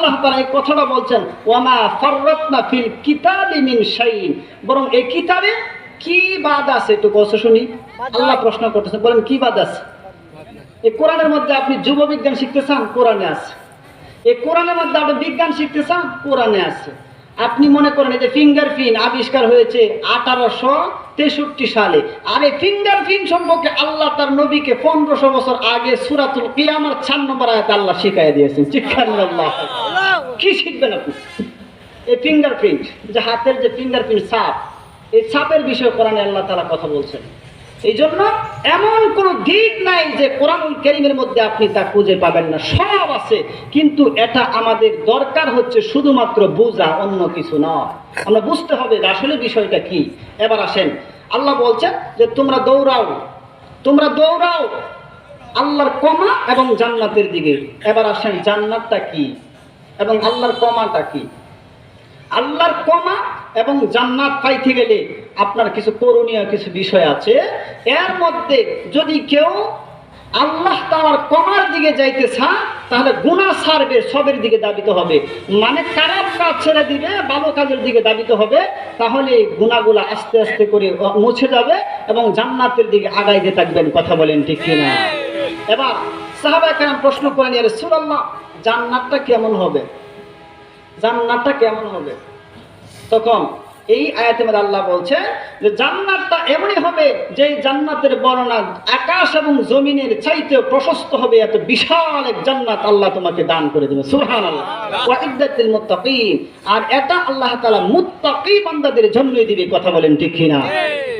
আল্লাহ তারা এই কথাটা বলছেন ওয়ামা ফররতনা ফিল কিতাবি মিন শাইন বরং এই কিতাবে কি বাদ আছে একটু কষ্ট শুনি। আল্লাহ প্রশ্ন করতেছে বলেন কি বাদ আছে? এই কোরআনের মধ্যে আপনি যুব বিজ্ঞান শিখতে চান কোরআনে আছে। এই কোরআনের মধ্যে আপনি বিজ্ঞান শিখতে চান কোরআনে আছে। আপনি মনে করেন এই যে ফিঙ্গার প্রিন্ট আবিষ্কার হয়েছে আঠারোশো তেষট্টি সালে। আর এই ফিঙ্গার প্রিন্ট সম্পর্কে আল্লাহ তার নবীকে পনেরোশো বছর আগে সুরাতুল কিয়ামার চার নম্বর আয়াত আল্লাহ শিখাই দিয়েছেন। চিক্ষান কি শিখবেন আপনি? এই ফিঙ্গার প্রিন্ট যে হাতের যে ফিঙ্গার প্রিন্ট ছাপ, এই ছাপের বিষয়ে কোরআনে আল্লাহ তালা কথা বলছেন। এই জন্য এমন কোন দিক নাই যে কোরআন কেরিমের মধ্যে আপনি তা খুঁজে পাবেন না। সব আছে, কিন্তু এটা আমাদের দরকার হচ্ছে শুধুমাত্র বোঝা, অন্য কিছু নয়। আমরা বুঝতে হবে আসলে বিষয়টা কি। এবার আসেন, আল্লাহ বলছেন যে তোমরা দৌড়াও তোমরা দৌড়াও আল্লাহর কমা এবং জান্নাতের দিকে। এবার আসেন, জান্নাতটা কি এবং আল্লাহর কমাটা কি? আল্লাহর কমা এবং জান্নাত পাইতে গেলে আপনার কিছু করণীয় কিছু বিষয় আছে। এর মধ্যে যদি কেউ আল্লাহ তাআলার কমার দিকে যাইতে চায়, তাহলে গুণা সারবে সবের দিকে দাবিত হবে। মানে খারাপ কাজ ছেড়ে দিবে, ভালো কাজের দিকে দাবিত হবে, তাহলে গুণাগুলা আস্তে আস্তে করে মুছে যাবে এবং জান্নাতের দিকে আগাইতে থাকবেন, কথা বলেন ঠিক কিনা? এবার সাহাবা কেন প্রশ্ন করে নিয়ে রাসূলুল্লাহ, জান্নাতটা কেমন হবে? জান্নাতটা কেমন হবে? তখন এই আয়াতে মধ্যে আল্লাহ বলছে যে জান্নাতটা এমনই হবে যে জান্নাতের বর্ণনা আকাশ এবং জমিনের চাইতে প্রশস্ত হবে এত বিশাল এক জান্নাত আল্লাহ তোমাকে দান করে দেবে। ওয়া মুত্তাকিন। আর এটা আল্লাহ তাআলা মুত্তাকি বান্দাদের জন্যই দিবে কথা বলেন ঠিক কিনা?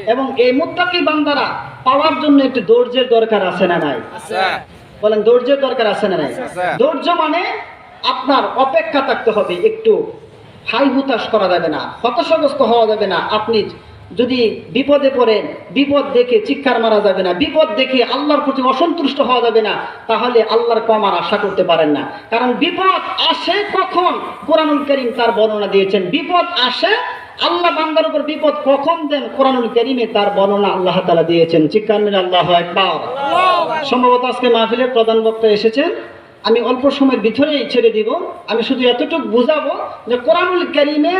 এবং এই মুত্তাকি বান্দারা পাওয়ার জন্য একটু ধৈর্যের দরকার আছে না নাই? বলেন ধৈর্যের দরকার আছে না নাই। ধৈর্য মানে আপনার অপেক্ষা থাকতে হবে একটু হাই হুতাশ করা যাবে না হতাশাগ্রস্ত হওয়া যাবে না। আপনি যদি বিপদে পড়েন বিপদ দেখে চিৎকার মারা যাবে না বিপদ দেখে আল্লাহর প্রতি অসন্তুষ্ট হওয়া যাবে না তাহলে আল্লাহর কমার আশা করতে পারেন না। কারণ বিপদ আসে কখন? কোরআনুল করিম তার বর্ণনা দিয়েছেন বিপদ আসে আল্লাহ বান্দার উপর বিপদ কখন দেন? কোরআনুল করিমে তার বর্ণনা আল্লাহ তালা দিয়েছেন। চিৎকার মেরে আল্লাহ একবার সম্ভবত আজকে মাহফিলের প্রধান বক্তা এসেছেন। আমি অল্প সময়ের ভিতরেই ছেড়ে দিব। আমি শুধু এতটুকু বুঝাবো যে কোরআনুল কারিমে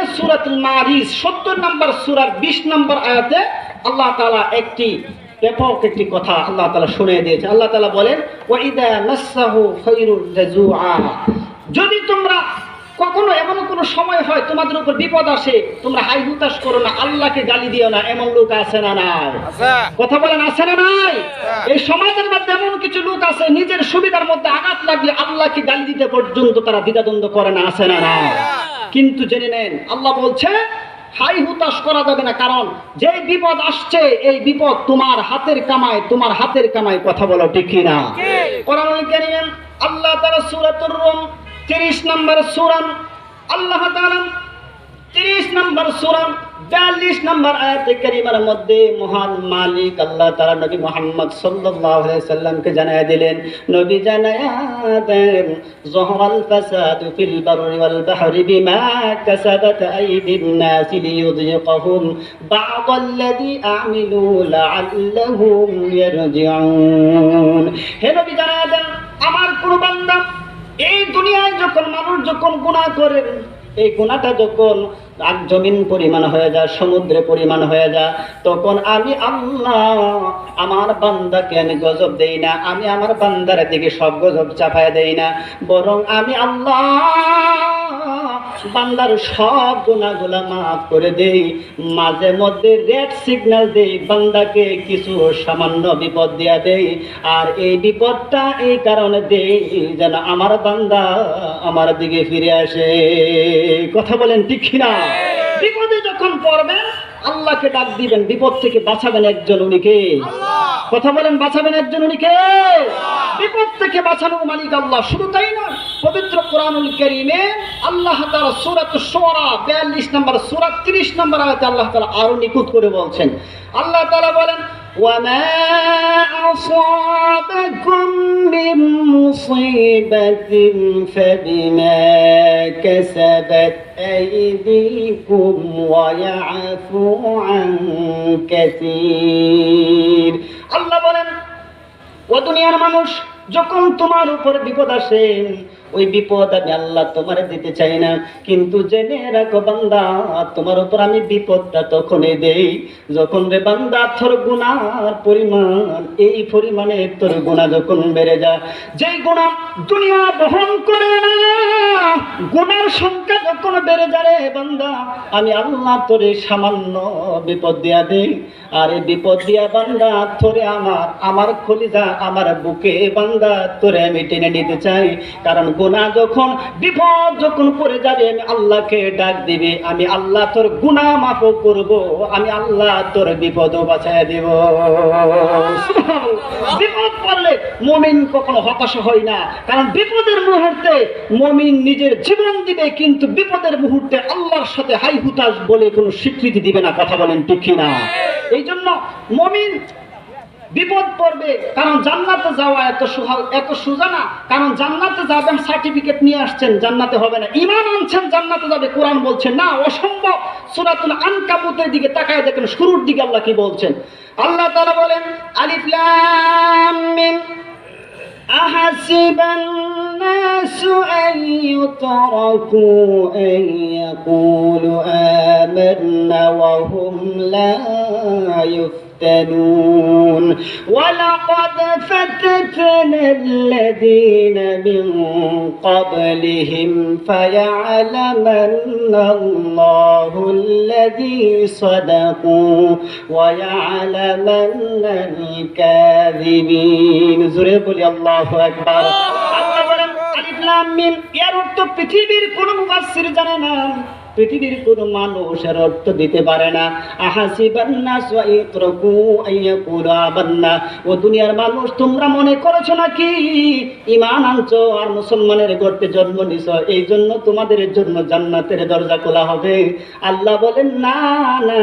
মারিস সত্তর নম্বর সুরার বিশ নম্বর আয়াতে আল্লাহ তালা একটি ব্যাপক একটি কথা আল্লাহ তালা শুনে দিয়েছে। আল্লাহ তালা বলেন ওয়াইদা নাসাহু খায়রুল যদি কখনো এমন কোনো সময় হয় তোমাদের উপর বিপদ আসে? তোমরা হাই হুতাশ করো না আল্লাহকে গালি দিও না এমন লোক আছে না নাই? কথা বলেন আছে না নাই? এই সমাজের মধ্যে এমন কিছু লোক আছে নিজের সুবিধার মধ্যে আঘাত লাগলে আল্লাহকে গালি দিতে পর্যন্ত তারা দ্বিধাদ্বন্দ্ব করে না আছে না না কিন্তু জেনে নেন আল্লাহ বলছে হাই হুতাশ করা যাবে না কারণ যে বিপদ আসছে এই বিপদ তোমার হাতের কামায় তোমার হাতের কামায় কথা বলো ঠিক না কোরআনুল কারীম আল্লাহ তাআলা সূরাতুর রুম 30 নম্বর সূরা আল্লাহ তিরিশ নম্বর সুরান, বিয়াল্লিশ নম্বর আয়াতে কারিমার মধ্যে মহান মালিক আল্লাহ তাআলা নবী মুহাম্মদ সাল্লাল্লাহু আলাইহি সাল্লামকে জানায় দিলেন, নবী জানায়া দেন যহরাল ফাসাদু ফিল বাররি ওয়াল বাহরি বিমা কাসাবাত আইদিন নাস লিয়ুযিকাহুম বা'দাল্লাযী আমিলু লাআল্লাহুম ইয়ারজিউন। হে নবী জানায়া দেন আমার কোন এই দুনিয়ায় যখন মানুষ যখন গুণা করে, এই গুণাটা যখন জমিন পরিমাণ হয়ে যায়, সমুদ্রে পরিমাণ হয়ে যায়, তখন আমি আল্লাহ আমার বান্দাকে আমি গজব দেই না, আমি আমার বান্দার দিকে সব গজব চাপায় দেই না, বরং আমি আল্লাহ বান্দার সব গুণাগুলা মাফ করে দেই। মাঝে মধ্যে রেড সিগন্যাল দেই বান্দাকে কিছু সামান্য বিপদ দিয়া দেই। আর এই বিপদটা এই কারণে দেই যেন আমার বান্দা আমার দিকে ফিরে আসে। কথা বলেন ঠিক না বিপদে যখন পড়বেন আল্লাহকে ডাক দিবেন বিপদ থেকে বাঁচাবেন একজন উনিকে। কথা বলেন বাঁচাবেন একজন উনিকে? বিপদ থেকে বাঁচানোর মালিক আল্লাহ। শুধু তাই নয় পবিত্র কোরআনুল কারীমে আল্লাহ তাআলা সূরাত শুরা 42 নম্বর সূরা 30 নম্বর আয়াতে আল্লাহ তাআলা আরো নিকুত করে বলছেন আল্লাহ তাআলা বলেন وما أصابكم من مصيبة فبما كسبت أيديكم ويعفو عن كثير আল্লাহ বলেন ও দুনিয়ার মানুষ যখন তোমার উপর বিপদ আসে, ওই বিপদ আমি আল্লাহ তোমার দিতে চাই না। কিন্তু জেনে রাখো বান্দা, তোমার উপর আমি বিপদটা তখনই দেই, যখন রে বান্দা তোর গুনার পরিমাণ, এই পরিমাণে তোর গুণা যখন বেড়ে যায়, যেই গুণা দুনিয়া বহন করে না গুনার সংখ্যা যখন বেড়ে যাবে বান্দা? আমি আল্লাহ তোরে সামান্য বিপদ দিয়া দেই। আর এই বিপদ দিয়া বান্দা তোরে আমার আমার খলিজা আমার বুকে বান্দা তোরে আমি টেনে নিতে চাই। কারণ গুনাহ যখন বিপদ যখন পড়ে যাবে আমি আল্লাহকে ডাক দিবে আমি আল্লাহ তোর গুনাহ মাফ করব আমি আল্লাহ তোর বিপদও বাঁচায় দেব। বিপদ পড়লে মমিন কখনো হতাশ হয় না। কারণ বিপদের মুহূর্তে মমিন নিজের জীবন জীবন দিবে, কিন্তু বিপদের মুহূর্তে আল্লাহর সাথে হাই হুতাস বলে কোনো স্বীকৃতি দিবে না, কথা বলেন ঠিক না এই জন্য মমিন বিপদ পড়বে, কারণ জান্নাতে যাওয়া এত সুহাল এত সোজা না। কারণ জান্নাতে যাবেন, সার্টিফিকেট নিয়ে আসছেন, জান্নাতে হবে না। ইমান আনছেন, জান্নাতে যাবে, কোরআন বলছেন, না, অসম্ভব। সুরাতুল আনকাপুতের দিকে তাকায় দেখেন, শুরুর দিকে আল্লাহ কি বলছেন? আল্লাহ তাআলা বলেন আলিফলাম আহাসিবান নাসু يتركوا أن يقولوا آمنا وهم لا يفتنون. ولقد فتتنا الذين من قبلهم فيعلمن الله الذي صدقوا ويعلمن الكاذبين. زرقوا الله أكبر. মিম এর অর্থ পৃথিবীর কোন মুফাসসির জানে না, পৃথিবীর কোন মানুষ এর অর্থ দিতে পারে না। ও দুনিয়ার মানুষ, তোমরা মনে করেছ নাকি? ঈমান আনছো আর মুসলমানের গর্তে জন্ম নিছো, এই জন্য তোমাদের জন্য জান্নাতের দরজা খোলা হবে। আল্লাহ বলেন, না না।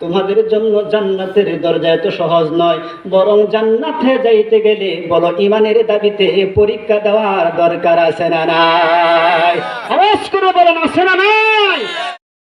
তোমাদের জন্য জান্নাতের দরজা এত সহজ নয়, বরং জান্নাতে যাইতে গেলে বলো ইমানের দাবিতে পরীক্ষা দেওয়ার দরকার আছে না নাই? আওয়াজ করে বলেন, আছে না নাই?